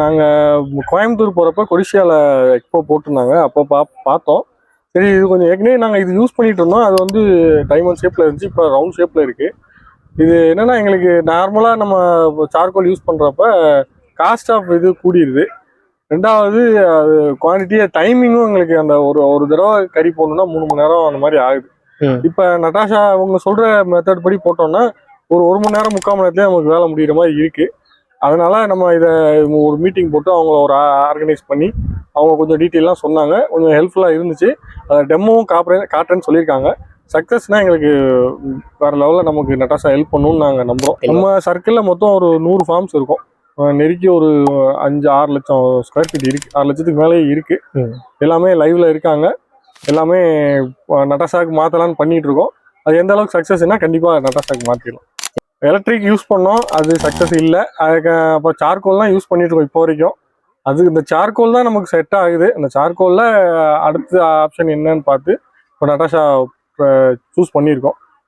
நாங்கள் கோயம்புத்தூர் போகிறப்ப கொடிஷியாவில் எக்ஸ்போ போட்டிருந்தாங்க. அப்போ பா பார்த்தோம். சரி இது கொஞ்சம் ஏற்கனவே நாங்கள் இது யூஸ் பண்ணிட்டு இருந்தோம். அது வந்து டைமண்ட் ஷேப்பில் இருந்துச்சு. இப்போ ரவுண்ட் ஷேப்பில் இருக்குது இது என்னென்னா எங்களுக்கு நார்மலாக நம்ம சார்கோல் யூஸ் பண்ணுறப்ப காஸ்ட் ஆஃப் இது கூடிடுது ரெண்டாவது அது குவான்டிட்டியே டைமிங்கும் எங்களுக்கு அந்த ஒரு ஒரு தடவை கறி போடணும்னா மூணு மணி நேரம் அந்த மாதிரி ஆகுது. இப்போ நட்டாஷா அவங்க சொல்கிற மெத்தட் படி போட்டோம்னா ஒரு ஒரு மணி நேரம் முக்கால் மணி நேரத்துலேயே நமக்கு வேலை முடிகிற மாதிரி இருக்குது அதனால நம்ம இதை ஒரு மீட்டிங் போட்டு அவங்கள ஒரு ஆர்கனைஸ் பண்ணி அவங்க கொஞ்சம் டீட்டெயிலாம் சொன்னாங்க. கொஞ்சம் ஹெல்ப்ஃபுல்லாக இருந்துச்சு. அதை டெமோவும் காட்டுறேன் காட்டுறேன்னு சொல்லியிருக்காங்க. சக்ஸஸ்னால் எங்களுக்கு வேற லெவலில் நமக்கு நட்டாஷா ஹெல்ப் பண்ணணும்னு நாங்கள் நம்புகிறோம் நம்ம சர்க்கிளில் மொத்தம் ஒரு நூறு ஃபார்ம்ஸ் இருக்கும். நெருக்கி ஒரு அஞ்சு ஆறு லட்சம் ஸ்கொயர் ஃபீட் இருக்கு. ஆறு லட்சத்துக்கு மேலே இருக்கு. ம். எல்லாமே லைவ்ல இருக்காங்க. எல்லாமே அஹ் நட்டாஷாக்கு மாற்றலான்னு பண்ணிட்டு இருக்கோம். அது எந்த அளவுக்கு சக்ஸஸ்னா கண்டிப்பாக நட்டாஷாக்கு மாற்றிடலாம் எலக்ட்ரிக் யூஸ் பண்ணோம். அது சக்ஸஸ் இல்லை. அதுக்கு அப்போ சார்கோல் தான் யூஸ் பண்ணிட்டு இருக்கோம் இப்போ வரைக்கும். அது இந்த சார்கோல் தான் நமக்கு செட் ஆகுது. இந்த சார்கோலில் அடுத்த ஆப்ஷன் என்னன்னு பார்த்து இப்போ நட்டாஷா சூஸ் பண்ணியிருக்கோம்.